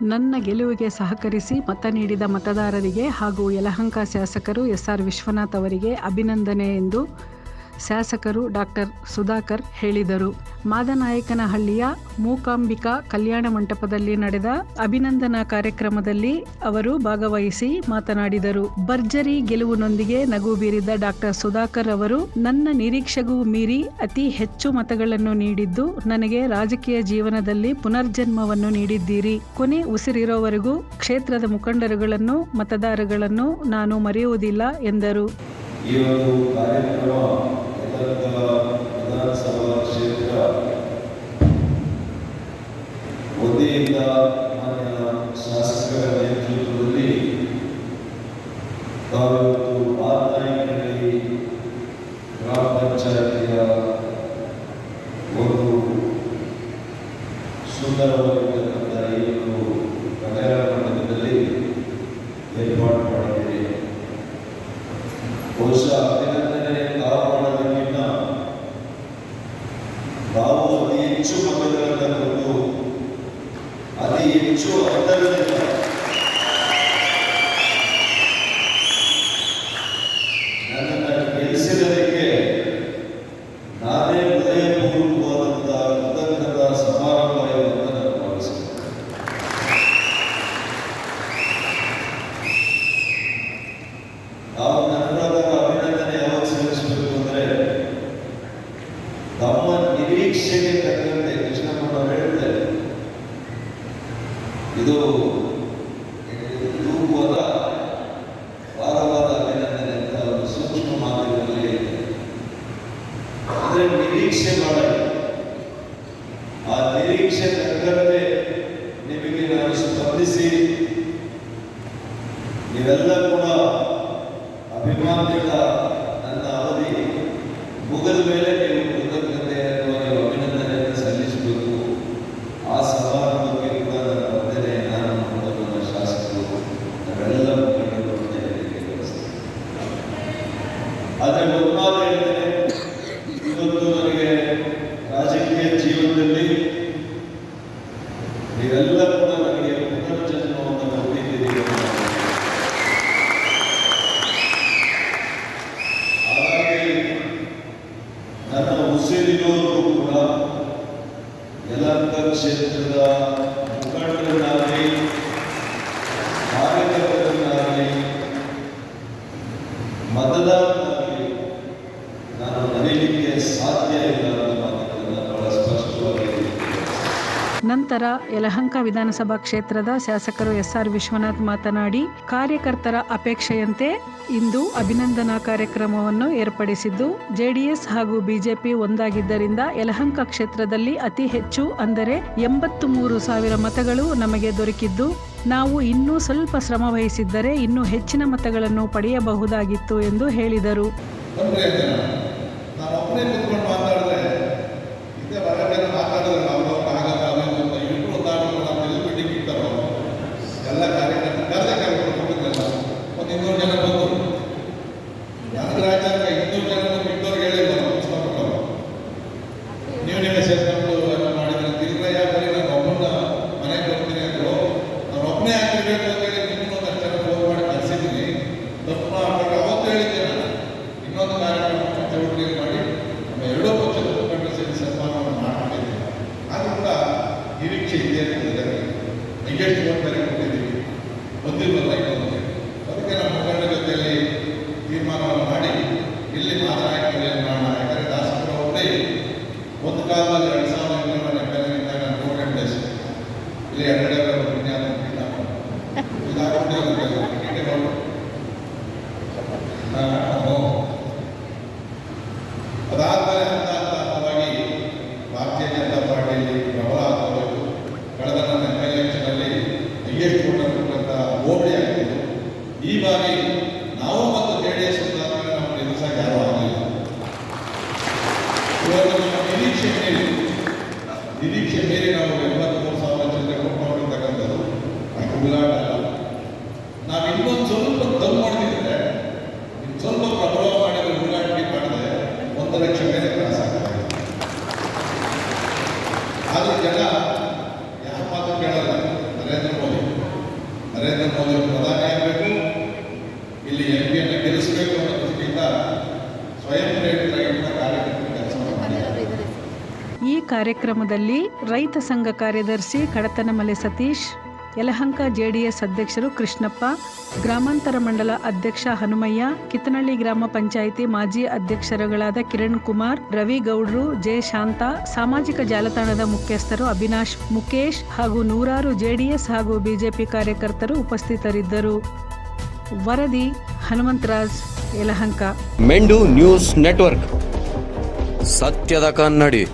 ನನ್ನ ಗೆಲುವಿಗೆ ಸಹಕರಿಸಿ ಮತ ನೀಡಿದ ಮತದಾರರಿಗೆ ಹಾಗೂ ಯಲಹಂಕ ಶಾಸಕರು ಎಸ್ಆರ್ ವಿಶ್ವನಾಥ್ ಅವರಿಗೆ ಅಭಿನಂದನೆ ಎಂದು ಶಾಸಕರು ಡಾಕ್ಟರ್ ಸುಧಾಕರ್ ಹೇಳಿದರು. ಮಾದನಾಯಕನಹಳ್ಳಿಯ ಮೂಕಾಂಬಿಕಾ ಕಲ್ಯಾಣ ಮಂಟಪದಲ್ಲಿ ನಡೆದ ಅಭಿನಂದನಾ ಕಾರ್ಯಕ್ರಮದಲ್ಲಿ ಅವರು ಭಾಗವಹಿಸಿ ಮಾತನಾಡಿದರು. ಭರ್ಜರಿ ಗೆಲುವಿನೊಂದಿಗೆ ನಗು ಬೀರಿದ ಡಾಕ್ಟರ್ ಸುಧಾಕರ್ ಅವರು, ನನ್ನ ನಿರೀಕ್ಷೆಗೂ ಮೀರಿ ಅತಿ ಹೆಚ್ಚು ಮತಗಳನ್ನು ನೀಡಿದ್ದು ನನಗೆ ರಾಜಕೀಯ ಜೀವನದಲ್ಲಿ ಪುನರ್ಜನ್ಮವನ್ನು ನೀಡಿದ್ದೀರಿ. ಕೊನೆ ಉಸಿರಿರೋವರೆಗೂ ಕ್ಷೇತ್ರದ ಮುಖಂಡರುಗಳನ್ನು ಮತದಾರಗಳನ್ನು ನಾನು ಮರೆಯುವುದಿಲ್ಲ ಎಂದರು. ಈ ಒಂದು ಕಾರ್ಯಕ್ರಮ ಯಲಹಂಕ ವಿಧಾನಸಭಾ ಕ್ಷೇತ್ರ ವತಿಯಿಂದ ಮಾನ್ಯ ಶಾಸಕರ ನೇತೃತ್ವದಲ್ಲಿ ತಾವಿವತ್ತು ಮಾತನಾಡಿನಲ್ಲಿ ಗ್ರಾಮ ಪಂಚಾಯತಿಯ ಒಂದು ಸುಂದರವಾಗಿರ್ತಕ್ಕಂಥ ಈ ಒಂದು ಕಲ್ಯಾಣ ಮಂಟಪದಲ್ಲಿ ಏರ್ಪಾಡು ಮಾಡಿದ್ದೀರಿ ಬಹುಶಃ ಅಭಿನಂದನೆ ತಾವು ಮಾಡೋದಕ್ಕಿಂತ ತಾವು ಅತಿ ಹೆಚ್ಚು ಮತಗಳನ್ನು ಕೊಟ್ಟು ಅತಿ ಹೆಚ್ಚು ನಿರೀಕ್ಷೆಗೆ ತಕ್ಕಂತೆ ಕೃಷ್ಣಪ್ಪನವರು ಹೇಳ್ತಾರೆ. ಇದು ತೂಗುವಾದ ವಾರವಾದ ಅಂತ ಆ ನಿರೀಕ್ಷೆ ನಿಮಗೆ ನಾನು ಸ್ಪಂದಿಸಿ, ನೀವೆಲ್ಲ ಕೂಡ ಅಭಿಮಾನದಿಂದ ನನ್ನ ಅವಧಿ ಮುಗಿದ ಮೇಲೆ ನೀವು ಕೃತಜ್ಞತೆಯನ್ನು ನೀವು ಅಭಿನಂದನೆಯನ್ನು ಸಲ್ಲಿಸಬೇಕು ಆ ಸಮಾರಂಭಕ್ಕೆ ಕೂಡ ನನ್ನ ವಂದನೆ ನಾನು ಮತ್ತು ನನ್ನ ಶಾಸಕರು ನಾವೆಲ್ಲ ಮುಖಂಡರು ಅಂತ ಹೇಳಲಿಕ್ಕೆ ಬಯಸ್ತೇನೆ ಆದರೆ ಒಂದು ಮಾತು ಹೇಳ್ತೇನೆ ಇವತ್ತು ನನಗೆ ರಾಜಕೀಯ ಜೀವನದಲ್ಲಿ ನೀವೆಲ್ಲ ಕೂಡ ನನಗೆ ಪುನರ್ಜನ್ಮವನ್ನು ಕೊಟ್ಟಿದ್ದೀರಿ ಅಂತ ನಾನು ಹಾಗಾಗಿ ನನ್ನ ಉಸಿರಿನವರೆಗೂ ಕೂಡ ಯಲಹಂಕ ನಂತರ ಯಲಹಂಕ ವಿಧಾನಸಭಾ ಕ್ಷೇತ್ರದ ಶಾಸಕರು ಎಸ್ ಆರ್ ವಿಶ್ವನಾಥ್ ಮಾತನಾಡಿ, ಕಾರ್ಯಕರ್ತರ ಅಪೇಕ್ಷೆಯಂತೆ ಇಂದು ಅಭಿನಂದನಾ ಕಾರ್ಯಕ್ರಮವನ್ನು ಏರ್ಪಡಿಸಿದ್ದು, ಜೆಡಿಎಸ್ ಹಾಗೂ ಬಿಜೆಪಿ ಒಂದಾಗಿದ್ದರಿಂದ ಯಲಹಂಕ ಕ್ಷೇತ್ರದಲ್ಲಿ ಅತಿ ಹೆಚ್ಚು ಅಂದರೆ ಎಂಬತ್ತು ಮೂರು ಸಾವಿರ ಮತಗಳು ನಮಗೆ ದೊರಕಿದ್ದು, ನಾವು ಇನ್ನೂ ಸ್ವಲ್ಪ ಶ್ರಮ ವಹಿಸಿದ್ದರೆ ಇನ್ನೂ ಹೆಚ್ಚಿನ ಮತಗಳನ್ನು ಪಡೆಯಬಹುದಾಗಿತ್ತು ಎಂದು ಹೇಳಿದರು. ಈ ಬಾರಿ ನಾವು ಮತ್ತು ಜೆ ಡಿ ಎಸ್ ನಮ್ಮ ಎದುರಿಸಕ್ಕೆ ಯಾರೂ ಆಗಲಿಲ್ಲ. ಇವಾಗ ನಮ್ಮ ನಿರೀಕ್ಷೆ ಮೀರಿ ನಿರೀಕ್ಷೆ ಮೀರಿ ನಾವು ಎಂಬತ್ಮೂರು ಸಾವಿರ ಜನರಿಗೆ ಕೊಟ್ಟುಕೊಂಡಿರ್ತಕ್ಕಂಥದ್ದು ಅದು ಗುಲಾಟ ಅಲ್ಲ. ನಾವು ಇನ್ನೊಂದು ಸ್ವಲ್ಪ ದಮ್ ಮಾಡಿದ್ರೆ ಸ್ವಲ್ಪ ಪ್ರಭಾವ ಮಾಡಿದ್ರೆ ಹುಡುಗಾಟಿಕೆ ಮಾಡಿದ್ರೆ ಒಂದು ಲಕ್ಷ ಮೇಲೆ ಕ್ರಾಸ್ ಆಗ್ತದೆ. ಆದರೆ ಜನ ಯಾರ ಮಾತು ಕೇಳಲ್ಲ. ನರೇಂದ್ರ ಮೋದಿ. ನರೇಂದ್ರ ಮೋದಿ ಅವರು ಪ್ರಧಾನಿ ಕಾರ್ಯಕ್ರಮದಲ್ಲಿ ರೈತ ಸಂಘ ಕಾರ್ಯದರ್ಶಿ ಕಡತನಮಲೆ ಸತೀಶ್, ಯಲಹಂಕ ಜೆಡಿಎಸ್ ಅಧ್ಯಕ್ಷರು ಕೃಷ್ಣಪ್ಪ, ಗ್ರಾಮಾಂತರ ಮಂಡಲ ಅಧ್ಯಕ್ಷ ಹನುಮಯ್ಯ, ಕಿತ್ತನಳ್ಳಿ ಗ್ರಾಮ ಪಂಚಾಯಿತಿ ಮಾಜಿ ಅಧ್ಯಕ್ಷರುಗಳಾದ ಕಿರಣ್ ಕುಮಾರ್, ರವಿ ಗೌಡ್ರು, ಜೆ ಶಾಂತ, ಸಾಮಾಜಿಕ ಜಾಲತಾಣದ ಮುಖ್ಯಸ್ಥರು ಅವಿನಾಶ್ ಮುಕೇಶ್ ಹಾಗೂ ನೂರಾರು ಜೆಡಿಎಸ್ ಹಾಗೂ ಬಿಜೆಪಿ ಕಾರ್ಯಕರ್ತರು ಉಪಸ್ಥಿತರಿದ್ದರು. ವರದಿ ಹನುಮಂತರಾಜ್, ಯಲಹಂಕ. ಮೆಂಡು ನ್ಯೂಸ್ ನೆಟ್ವರ್ಕ್. ಸತ್ಯದ ಕನ್ನಡಿ.